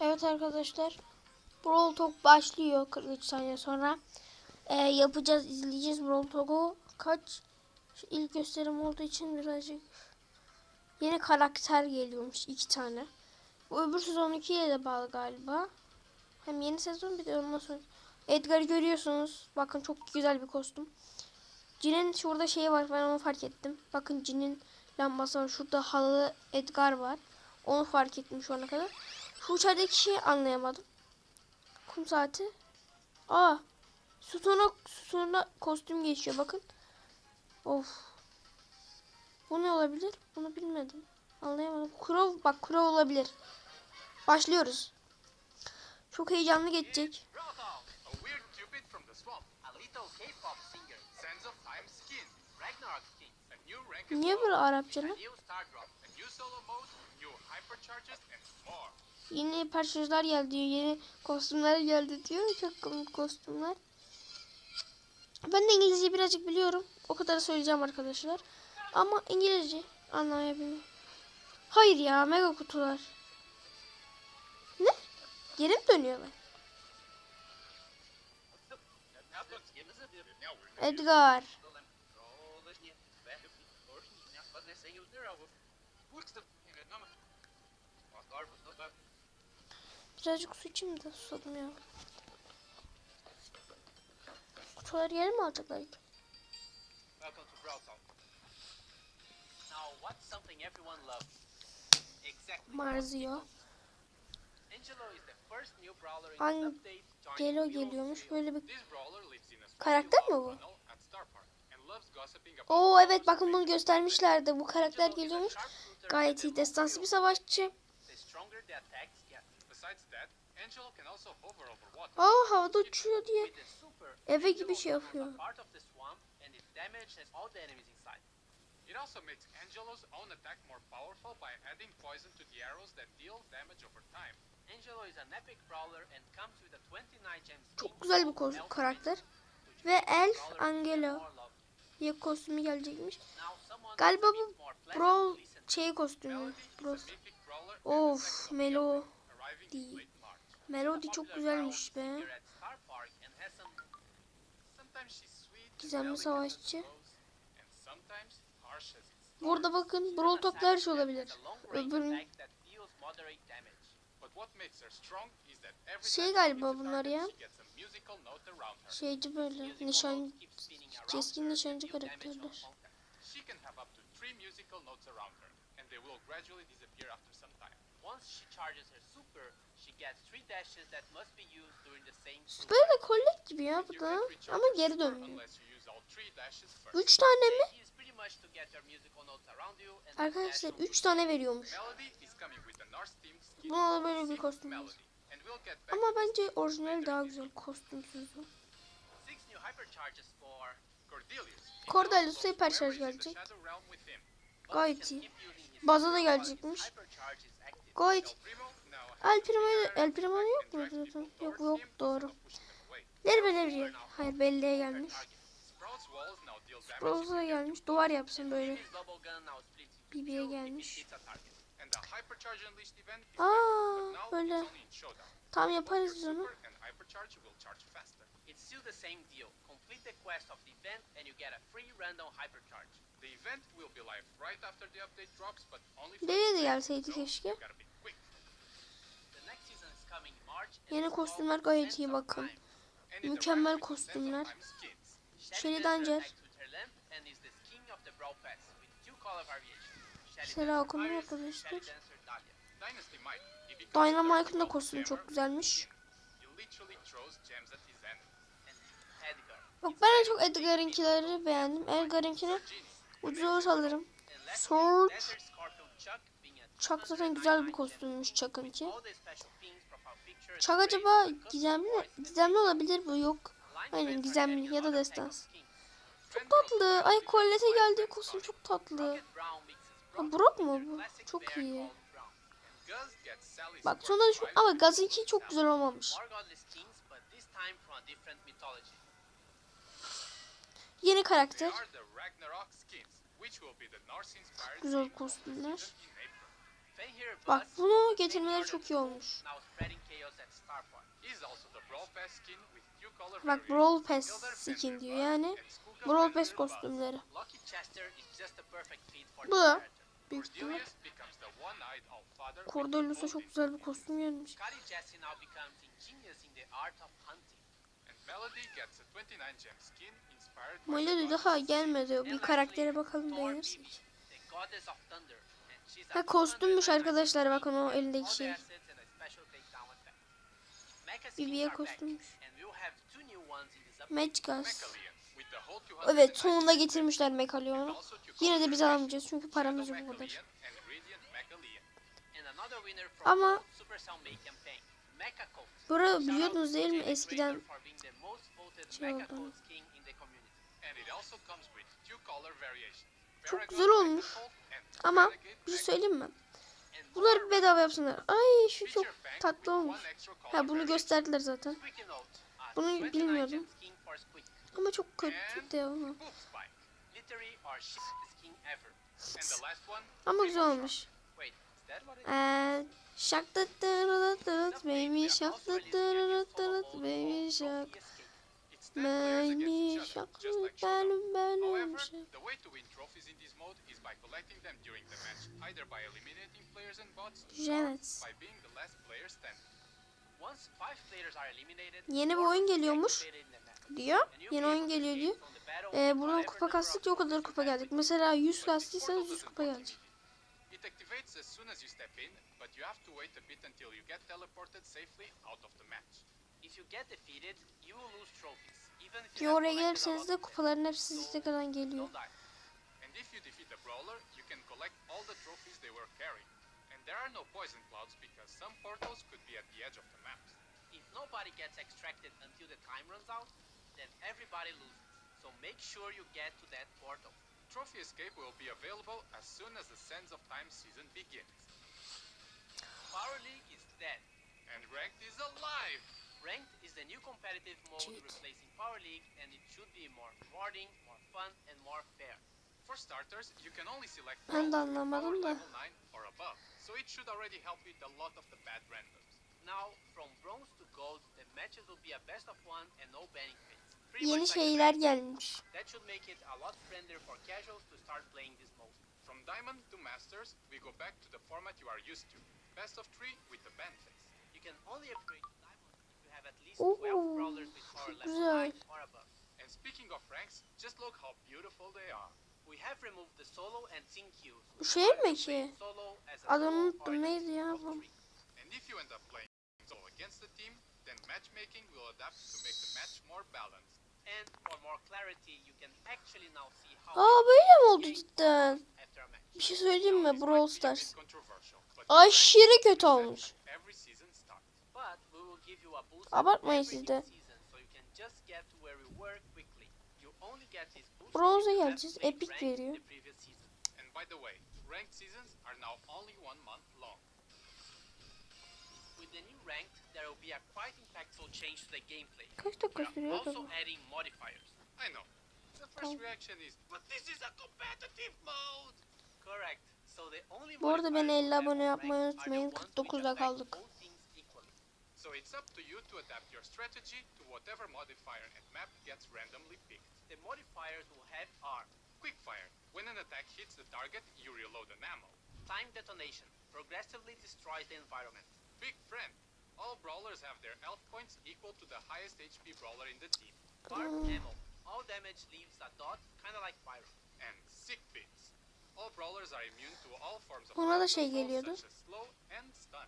Evet arkadaşlar. Brawl Talk başlıyor 43 saniye sonra. Ee, yapacağız, izleyeceğiz Brawl Talk'u. Kaç şu ilk gösterim olduğu için birazcık yeni karakter geliyormuş iki tane. Bu öbür sezon 2'ye de bağlı galiba. Hem yeni sezon bir de ondan sonra. Edgar'ı görüyorsunuz. Bakın çok güzel bir kostüm. Cin'in şurada şeyi var ben onu fark ettim. Bakın Cin'in lambası var. Şurada halı Edgar var. Onu fark ettim şu ana kadar. Şu içerideki şeyi anlayamadım. Kum saati. Aa. Sütuna, sütuna kostüm geçiyor bakın. Of. Bu ne olabilir? Bunu bilmedim. Anlayamadım. Crow bak Crow olabilir. Başlıyoruz. Çok heyecanlı geçecek. Niye böyle Arapça lan? Yeni personajlar geldi diyor. Yeni kostümler geldi diyor. Çok komik kostümler. Ben de İngilizce birazcık biliyorum. O kadar söyleyeceğim arkadaşlar. Ama İngilizce anlayabiliyorum. Hayır ya mega kutular. Ne? Geri mi dönüyorlar? Edgar. Birazcık su içeyim de susadım ya. Kutuları geri mi alacaklar? ki? Marzio. Angelo geliyormuş. Böyle bir Karakter mi bu? Oo evet bakın bunu göstermişlerdi. Bu karakter geliyormuş. Gayet iyi destansı bir savaşçı. Aa havada uçuyor diye. Eve gibi Angelo şey yapıyor. a part of the swamp and its damage has all the enemies inside. It also makes Angelo's own attack more powerful by adding poison to the arrows that deal damage over time. Angelo is an epic brawler and comes with a 29 gem skin Çok güzel bir karakter. Ve Elf Angelo diye kostümü gelecekmiş. Galiba bu Brawl şey kostümü. Brawl. of Melo. Değil. A çok güzelmiş be. Gizemli savaşçı. Burada bakın Brawl Talk her şey olabilir. Öbürün Şey galiba bunlar ya. şeyci böyle nişan keskin nişancı karakterler. She can have up to three musical notes around her, and they will gradually disappear after some time. Once she charges her super, she gets three dashes that must be used during the same Süper de kollek gibi ya bu da. Ama geri dönmüyor. Üç tane mi? Arkadaşlar 3 tane veriyormuş. Buna da böyle bir kostüm var. Ama bence orijinal daha güzel kostümsüzü. Six new hypercharges for Cordelius. He Cordelius also süper carries şarj the gelecek. Gayet iyi. Baza da gelecekmiş. Gayet. El Primo El Primo yok people Yok yok doğru. Leri beleri Hayır belleğe gelmiş. Rose'a gelmiş. Duvar yapsın böyle. İt gelmiş. Aa, böyle. Tam yaparız biz onu. Leri'ye de gelseydi keşke. Yeni kostümler gayet iyi bakın. Mükemmel kostümler. Shelly Danger. Sera Iris, arkadaşlar. Dynamite'ın da kostümü çok güzelmiş. Bak ben en çok Edgar'ınkileri beğendim. Edgar'ınkini ucuz alırım. Scorpion Chuck zaten güzel bir 299 kostümmüş Chuck'ınki. Traits, acaba gizemli gizemli olabilir bu yok. Aynen, gizemli ya da destans. Çok tatlı. Ay Colette'e geldiği kostüm çok tatlı. Ha, Brock mu bu? Çok iyi. Bak sonra Five ama Gaz'ınki çok güzel olmamış. Yeni karakter. Güzel kostümler. season in April. Fan here, Bak bunu getirmeleri çok iyi olmuş. Bak. Brawl Pass skin diyor yani. Brawl Pass kostümleri. Bu da büyük ihtimal. Gold çok güzel bir kostüm gelmiş. Melody gets a 29 gem skin inspired by Melody the daha gelmedi. Bir karaktere bakalım beğenirsek. Goddess. Ha kostümmüş 299 arkadaşlar bakın o the şey. Bibi'ye kostümmüş. 299 Evet sonunda getirmişler Mekalyon'u. Yine de biz alamayacağız çünkü paramız yok from Ama-. Bura biliyordunuz değil mi eskiden şey. Çok güzel olmuş. Ama bir şey söyleyeyim mi? Bunları bedava yapsınlar. Ay şu çok tatlı olmuş. Ha bunu gösterdiler zaten. Bunu 29 bilmiyordum. Ama çok kötü de ama. Ama güzel olmuş. Eee şak dırıt baby 10 players against Baby each other, şak just like benim benim However, şak. the way to win trophies in this mode is by collecting them during the match, either by eliminating players and bots Evet. or by being the last player standing. Once five players are eliminated, Yeni bir oyun geliyormuş. Diyor. Yeni oyun geliyor diyor. Ee, buradan kupa kastıkça o kadar kupa geldik. Mesela 100 But this portal kastıysanız 100 doesn't kupa gelecek. It activates as soon as you step in, but you have to wait a bit until you get teleported safely out of the match. If you get defeated, you will lose trophies, even if you Diyor gelirseniz de kupaların hepsi size kadar geliyor. Die. And if you defeat the brawler, you can collect all the trophies they were carrying. And there are no poison clouds because some portals could be at the edge of the maps. If nobody gets extracted until the time runs out, then everybody loses. So make sure you get to that portal. Trophy escape will be available as soon as the Sands of Time season begins. Power League is dead. And Ranked is alive! Ranked is the new competitive mode Cheat. replacing Power League and it should be more rewarding, more fun and more fair. For starters, you can only select Ben de brawlers with anlamadım da. level 9 or above, so it should already help with a lot of the bad randoms. Now, from bronze to gold, the matches will be a best of one and no banning pits. Yeni much like the şeyler gelmiş. That should make it a lot friendlier for casuals to start playing this mode. From Diamond to Masters, we go back to the format you are used to. Best of three with the ban phase. You can only upgrade to Diamond if you have at least Ooh, 12 brawlers with power çok level güzel. 9 or above. And speaking of ranks, just look how beautiful they are. We have removed the solo and sync queues. Bu şey mi ki? Adını unuttum neydi ya bu? three. And if you end up playing solo against the team, then matchmaking will adapt to make the match more balanced. And for more clarity, you can actually now see how Aa böyle mi oldu cidden? Bir şey söyleyeyim mi? Brawl Stars. Aşırı kötü olmuş. every season Abartmayın siz de. have geleceğiz, epic veriyor. the previous season. And by the way, ranked seasons are now only one month long. With the new ranked, there will be a quite impactful change to the gameplay. Kaç dakika sürüyor also adding modifiers. I know. The first Tamam. reaction is, but this is a competitive mode. Correct. So the only Bu arada beni modifiers 50 we have abone on yapmayı unutmayın. ones which 49'da affect kaldık. All things equally. So it's up to you to adapt your strategy to whatever modifier and map gets randomly picked. The modifiers will have are Quickfire. When an attack hits the target, you reload an ammo. Time detonation. Progressively destroys the environment. Big friend. All brawlers have their health points equal to the highest HP brawler in the team. Barb Mm. ammo. All damage leaves a dot, kinda like Pyro. And sick beats. All brawlers are immune to all forms of Buna da fast şey geliyordu. such as slow and stun.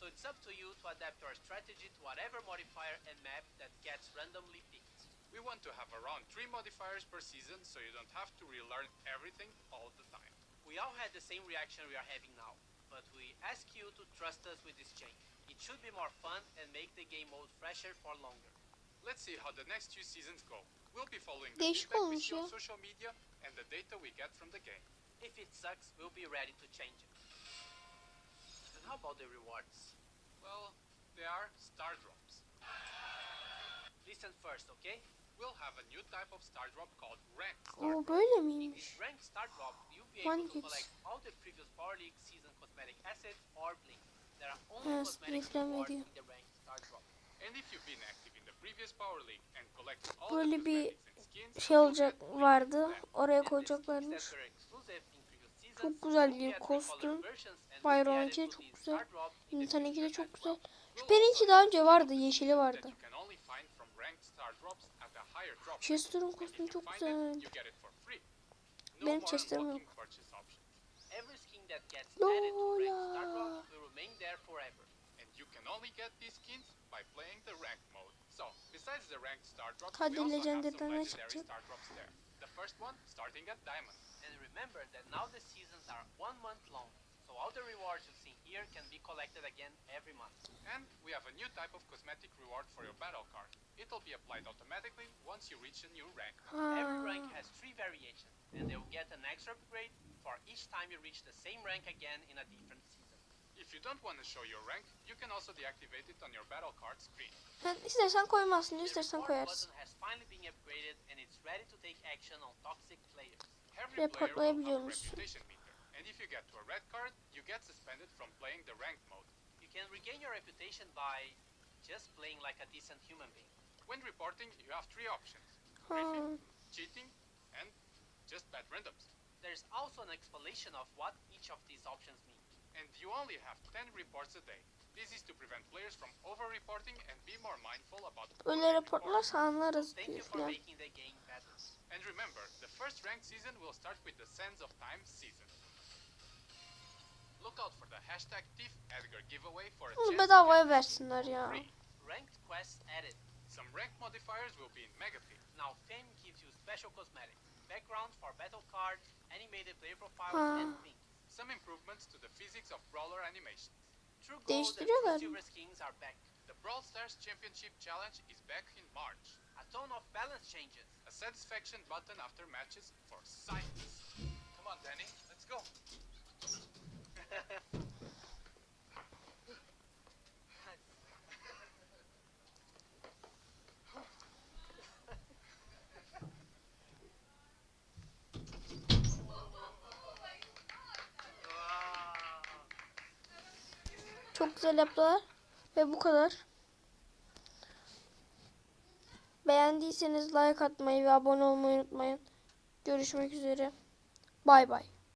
So it's up to you to adapt your strategy to whatever modifier and map that gets randomly picked. We want to have around three modifiers per season, so you don't have to relearn everything all the time. We all had the same reaction we are having now, but we ask you to trust us with this change. It should be more fun and make the game mode fresher for longer. Let's see how the next two seasons go. We'll be following the Değişik feedback we olmuş see on social media and the data we get from the game. If it sucks, we'll be ready to change it. How about the rewards? Well, they are star drops. Listen first, okay? we'll have a new type of star drop called ranked star O drop. böyle In miymiş? this ranked star drop, you'll be able to collect all the previous Power League season cosmetic assets or bling. There are only cosmetic sprey falan rewards in the ranked star drop. And if you've been active in the previous Power League and collected all Böyle the cosmetics and skins, Şey olacak vardı. Oraya koyacaklarmış. Çok güzel bir kostüm. recolored versions and will be Byron added 2 to çok güzel. star drop in the Nintendo 2 de çok güzel. also daha önce vardı. Yeşili vardı. Chester'ın kostümü çok güzel. Benim Chester'ım yok. Lola. Hadi Legendary'den ne çıkacak? The first one starting at diamond. And remember that now the seasons are one month long. So all the rewards you see here can be collected again every month. And we have a new type of cosmetic reward for your battle card. It'll be applied automatically once you reach a new rank. Every rank has three variations, and they will get an extra upgrade for each time you reach the same rank again in a different season. If you don't want to show your rank, you can also deactivate it on your battle card screen. Sen istersen koymazsın, The istersen report koyarsın. button has finally been upgraded and it's ready to take action on toxic players. Every player will have a reputation meter, and if you get to a red card, you get suspended from playing the ranked mode. You can regain your reputation by just playing like a decent human being. When reporting, you have three options. Ha. Griefing, cheating, and just bad randoms. There's also an explanation of what each of these options mean. And you only have 10 reports a day. This is to prevent players from over-reporting and be more mindful about Böyle what they report. raporlarsa anlarız Thank diye you for making the game better. And remember, the first ranked season will start with the Sands of Time season. Look out for the hashtag Thief Edgar giveaway for a chance to bedavaya get versinler ya. free. Ranked quests added. Some ranked modifiers will be in Mega Now Fame gives you special cosmetics, backgrounds for battle cards, animated player profiles, Ha. and things. Some improvements to the physics of brawler animations. True Gold and Değiştiriyorlar True mı? Silver skins are back. The Brawl Stars Championship Challenge is back in March. A ton of balance changes. A satisfaction button after matches for science. Come on, Danny, let's go. Çok güzel yaptılar. Ve bu kadar. Beğendiyseniz like atmayı ve abone olmayı unutmayın. Görüşmek üzere. Bay bay.